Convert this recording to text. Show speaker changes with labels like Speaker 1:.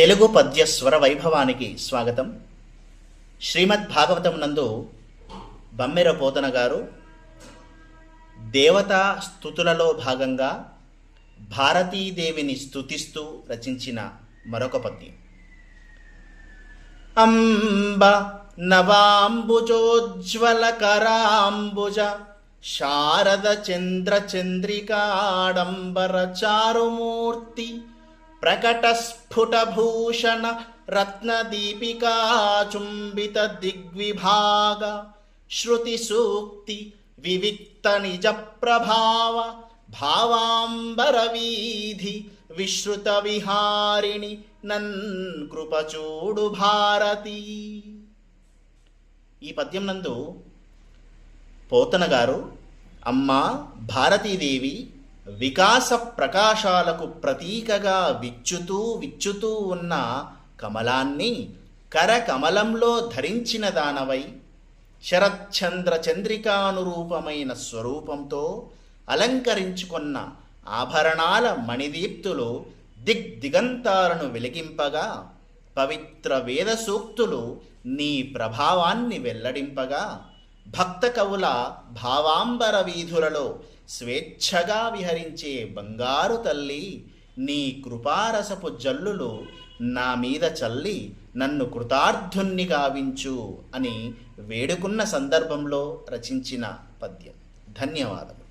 Speaker 1: తెలుగు పద్య స్వర వైభవానికి స్వాగతం. శ్రీమద్ భాగవతం నందు బమ్మెర పోతన గారు దేవతా స్థుతులలో భాగంగా భారతీదేవిని స్థుతిస్తూ రచించిన మరొక పద్యం. అంబ నవాంబుజోజ్వలకరాంబుజ శారద చంద్ర చంద్రికాడంబర చారుమూర్తి ప్రకటస్ఫుటభూషణ స్ఫుట భూషణ రత్నదీపికా చుంబిత దిగ్విభాగ శృతి సూక్తి వివిక్త నిజ ప్రభావ భావాంబర విశ్రుత విహారిణి నన్ కృపచూడు భారతి ఈ పద్యం నందు పోతన గారు అమ్మ భారతీదేవి వికాస ప్రకాశాలకు ప్రతీకగా విచ్చుతూ విచ్చుతూ ఉన్న కమలాన్ని కరకమలంలో ధరించిన దానవై శరత్చంద్ర చంద్రికానురూపమైన స్వరూపంతో అలంకరించుకున్న ఆభరణాల మణిదీప్తులు దిగ్దిగంతాలను వెలిగింపగా పవిత్ర వేద సూక్తులు నీ ప్రభావాన్ని వెల్లడింపగా భక్త కవుల భావాంబర వీధులలో స్వేచ్ఛగా విహరించే బంగారు తల్లి నీ కృపారసపు జల్లులు నా మీద చల్లి నన్ను కృతార్థుణ్ణి గావించు అని వేడుకున్న సందర్భంలో రచించిన పద్యం. ధన్యవాదములు.